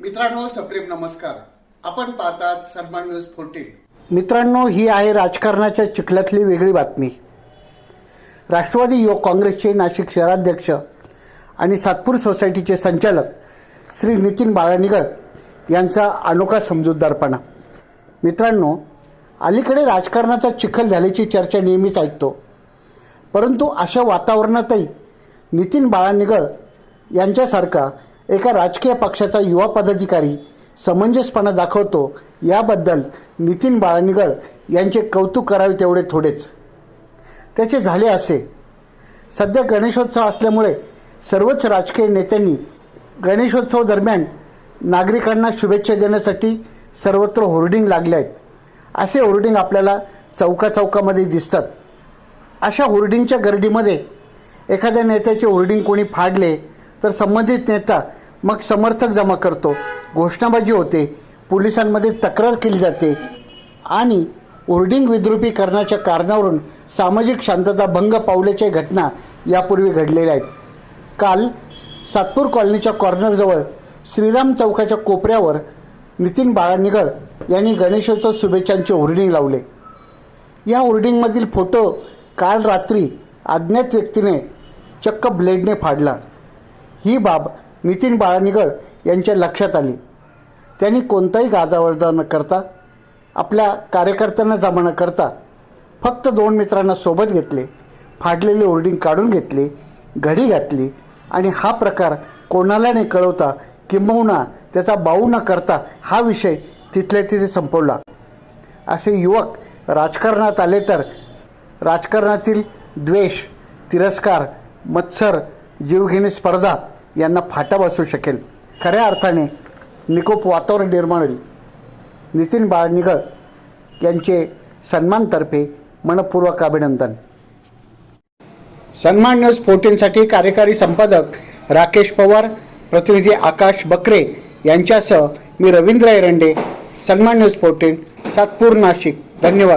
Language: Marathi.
मित्रांनो सप्रेम नमस्कार. आपण पाहतात सन्मान न्यूज फोर्टीन मित्रांनो ही आहे राजकारणाच्या चिखल्यातली वेगळी बातमी. राष्ट्रवादी युवक काँग्रेसचे नाशिक शहराध्यक्ष आणि सातपूर सोसायटीचे संचालक श्री नितीन बाळानिगळ यांचा अनोखा समजूतदारपणा. मित्रांनो अलीकडे राजकारणाचा चिखल झाल्याची चर्चा नेहमीच ऐकतो. परंतु अशा वातावरणातही नितीन बाळानिगळ यांच्यासारखा एका राजकीय पक्षाचा युवा पदाधिकारी समंजसपणा दाखवतो. याबद्दल नितीन बाळानिगळ यांचे कौतुक करावे तेवढे थोडेच. त्याचे झाले असे. सध्या गणेशोत्सव असल्यामुळे सर्वच राजकीय नेत्यांनी गणेशोत्सव दरम्यान नागरिकांना शुभेच्छा देण्यासाठी सर्वत्र होर्डिंग लागले आहेत. असे होर्डिंग आपल्याला चौका चौकामध्ये दिसतात. अशा होर्डिंगच्या गर्दीमध्ये एखाद्या नेत्याचे होर्डिंग कोणी फाडले तर संबंधित नेता मग समर्थक जमा करतो. घोषणाबाजी होते. पोलिसांमध्ये तक्रार केली जाते. आणि होर्डिंग विद्रुपीकरणाच्या कारणावरून सामाजिक शांतता भंग पावल्याच्या घटना यापूर्वी घडलेल्या आहेत. काल सातपूर कॉलनीच्या कॉर्नरजवळ श्रीराम चौकाच्या कोपऱ्यावर नितीन बाळानिगळ यांनी गणेशोत्सव शुभेच्छांचे होर्डिंग लावले. या होर्डिंगमधील फोटो काल रात्री अज्ञात व्यक्तीने चक्क ब्लेडने फाडला. ही बाब नितीन बाळानिगळ यांच्या लक्षात आली. त्यांनी कोणताही गाजावर्जा न करता आपल्या कार्यकर्त्यांना जमा न करता फक्त दोन मित्रांना सोबत घेतले फाडलेले होर्डिंग काढून घेतले घडी घातली आणि हा प्रकार कोणाला नाही कळवता किंबहुना त्याचा बाऊ न करता हा विषय तिथल्या तिथे संपवला. असे युवक राजकारणात आले तर राजकारणातील द्वेष तिरस्कार मत्सर जीवघेणी स्पर्धा यांना फाटा बसू शकेल. खऱ्या अर्थाने निकोप वातावरण निर्माण होईल. नितीन बाळनिगळ यांचे सन्मानतर्फे मनपूर्वक अभिनंदन. सन्मान न्यूज फोर्टीनसाठी कार्यकारी संपादक राकेश पवार प्रतिनिधी आकाश बकरे यांच्यासह मी रवींद्र एरंडे सन्मान न्यूज फोर्टीन सातपूर नाशिक. धन्यवाद.